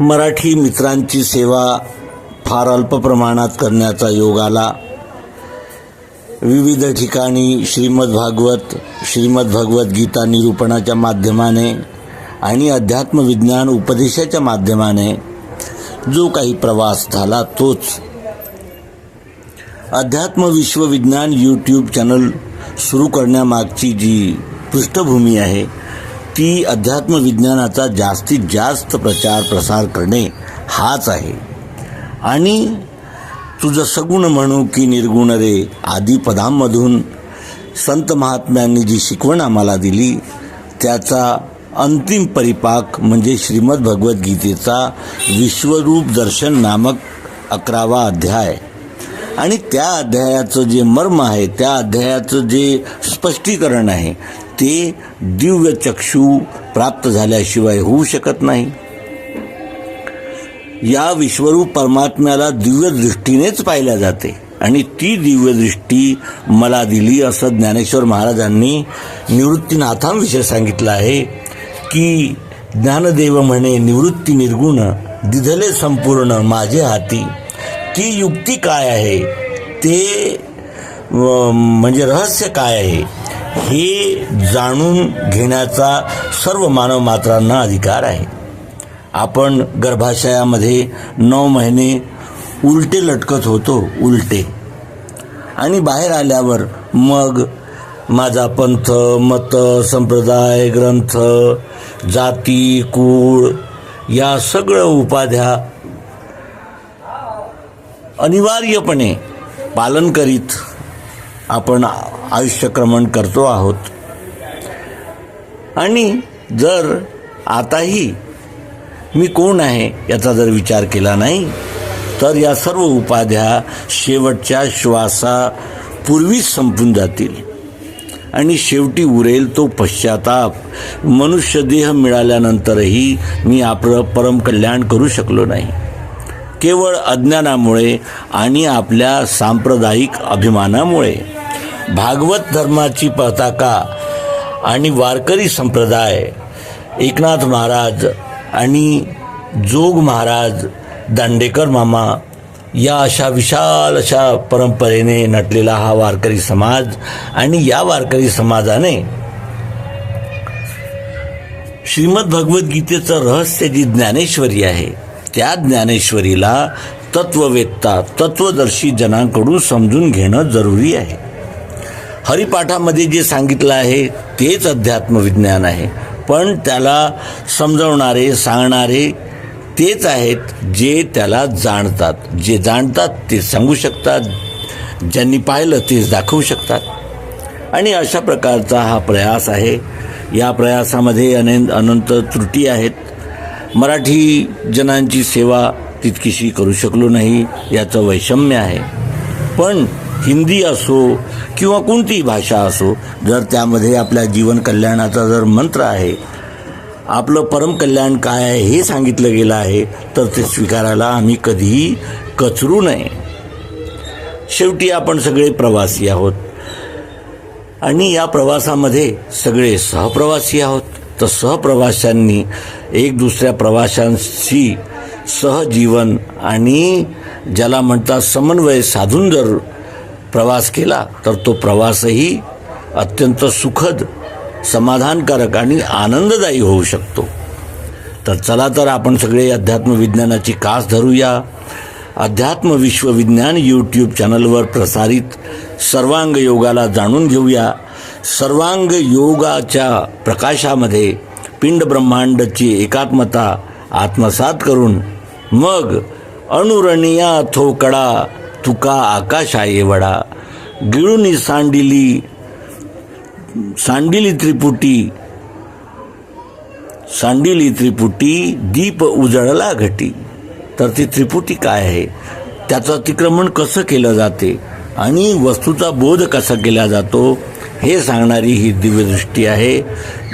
मराठी मित्रांची सेवा फार अल्प प्रमाणात करण्याचा योग आला. विविध ठिकाणी श्रीमद भागवत श्रीमद भगवद्गीता निरूपणाच्या माध्यमाने आणि अध्यात्मविज्ञान उपदेशाच्या माध्यमाने जो काही प्रवास झाला तोच. अध्यात्म विश्वविज्ञान यूट्यूब चॅनल सुरू करण्यामागची जी पृष्ठभूमी आहे ती अध्यात्म विज्ञानाचा जास्तीत जास्त प्रचार प्रसार करणे हाच आहे. आणि तुझं सगुण म्हणू की निर्गुण रे आदी पदांमधून संत महात्म्यांनी जी शिकवण आम्हाला दिली त्याचा अंतिम परिपाक म्हणजे श्रीमद भगवद्गीतेचा विश्वरूप दर्शन नामक अकरावा अध्याय. आणि त्या अध्यायाचं जे मर्म आहे त्या अध्यायाचं जे स्पष्टीकरण आहे ते दिव्य चक्षू प्राप्त झाल्याशिवाय होऊ शकत नाही. या विश्वरूप परमात्म्याला दिव्य दृष्टीनेच पाहिल्या जाते आणि ती दिव्य दृष्टी मला दिली असं ज्ञानेश्वर महाराजांनी निवृत्तीनाथांविषयी सांगितलं आहे की ज्ञानदेव म्हणे निवृत्ती निर्गुण दिधले संपूर्ण माझे हाती. ती युक्ती काय आहे? ते म्हणजे रहस्य काय आहे? हे जाणून घेण्याचा सर्व मानव मात्रांना अधिकार आहे. आपण गर्भाशयामध्ये नऊ महिने उलटे लटकत होतो उलटे. आणि बाहेर आल्यावर मग माझा पंथ मत संप्रदाय ग्रंथ जाती कुळ या सगळं उपाध्या अनिवार्यपणे पालन करीत आपण आयुष्यक्रमण करतो आहोत. आणि जर आताही मी कोण आहे याचा जर विचार केला नाही तर या सर्व उपाध्या शेवटच्या श्वासापूर्वीच संपून जातील. आणि शेवटी उरेल तो पश्चाताप. मनुष्यदेह मिळाल्यानंतरही मी आपलं परमकल्याण करू शकलो नाही. केवळ अज्ञानामुळे आणि आपल्या सांप्रदायिक अभिमानामुळे. भागवत धर्माची पताका आणि वारकरी संप्रदाय एकनाथ महाराज आणि जोग महाराज दांडेकर मामा या अशा विशाल अशा परंपरेने नटलेला हा वारकरी समाज आणि या वारकरी समाजाने श्रीमद भगवद्गीतेचं रहस्य जी ज्ञानेश्वरी आहे त्या ज्ञानेश्वरीला तत्ववेत्ता तत्वदर्शी जनांकडून समजून घेणं जरुरी आहे. हरिपाठामध्ये जे सांगितलं आहे तेच अध्यात्मविज्ञान आहे. पण त्याला समजवणारे सांगणारे तेच आहेत जे त्याला जाणतात. जे जाणतात ते सांगू शकतात. ज्यांनी पाहिलं तेच दाखवू शकतात. आणि अशा प्रकारचा हा प्रयास आहे. या प्रयासामध्ये अने अनंत त्रुटी आहेत. मराठी जनांची सेवा तितकीशी करू शकलो नाही याचं वैषम्य आहे. पण हिंदी असो किंवा कोणतीही भाषा असो जर त्यामध्ये आपल्या जीवन कल्याणाचा जर मंत्र आहे आपलं परमकल्याण काय आहे हे सांगितलं गेलं आहे तर ते स्वीकारायला आम्ही कधीही कचरू नये. शेवटी आपण सगळे प्रवासी आहोत. आणि या प्रवासामध्ये सगळे सहप्रवासी आहोत. तर सहप्रवाशांनी एक दुसऱ्या प्रवाशांशी सहजीवन आणि ज्याला म्हणतात समन्वय साधून जर प्रवास केला तर तो प्रवासही अत्यंत सुखद समाधानकारक आणि आनंददायी होऊ शकतो. तर चला तर आपण सगळे अध्यात्म विज्ञानाची कास धरूया. अध्यात्म विश्वविज्ञान यूट्यूब चॅनलवर प्रसारित सर्वांग योगाला जाणून घेऊया. सर्वांग योगाच्या प्रकाशामध्ये पिंड ब्रह्मांडची एकात्मता आत्मसात करून मग अणुरणिया थोकडा तुका आकाशाये वडा. गिळूनी सांडिली सांडिली त्रिपुटी सांडिली त्रिपुटी दीप उजळला घटी. तर ती त्रिपुटी काय आहे? त्याचं अतिक्रमण कसं केलं जाते? आणि वस्तूचा बोध कसा केला जातो? हे सांगणारी ही दिव्यदृष्टी आहे.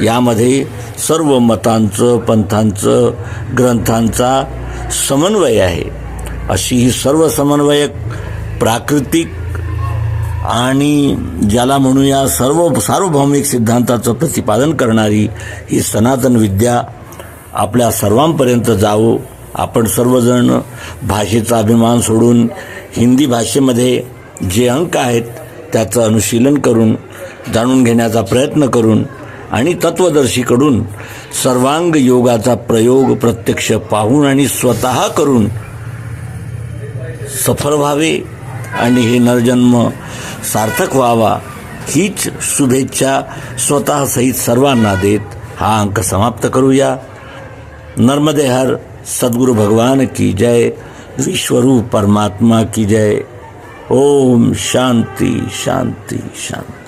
यामध्ये सर्व मतांचं पंथांचं ग्रंथांचा समन्वय आहे. अशी ही सर्व समन्वयक प्राकृतिक आणि ज्याला म्हणूया सर्व सार्वभौमिक सिद्धांताचं प्रतिपादन करणारी ही सनातन विद्या आपल्या सर्वांपर्यंत जावो. आपण सर्वजण भाषेचा अभिमान सोडून हिंदी भाषेमध्ये जे अंक आहेत त्याचं अनुशीलन करून जाणून घेण्याचा प्रयत्न करून आणि तत्वदर्शीकडून सर्वांग योगाचा प्रयोग प्रत्यक्ष पाहून आणि स्वतः करून सफल व्हावे. आणि हे नरजन्म सार्थक व्हावा हीच शुभेच्छा स्वतःसहित सर्वांना देत हा अंक समाप्त करूया. नर्मदे हर सद्गुरु भगवान की जय विश्वरूप परमात्मा की जय. ओम शांती शांती शांती.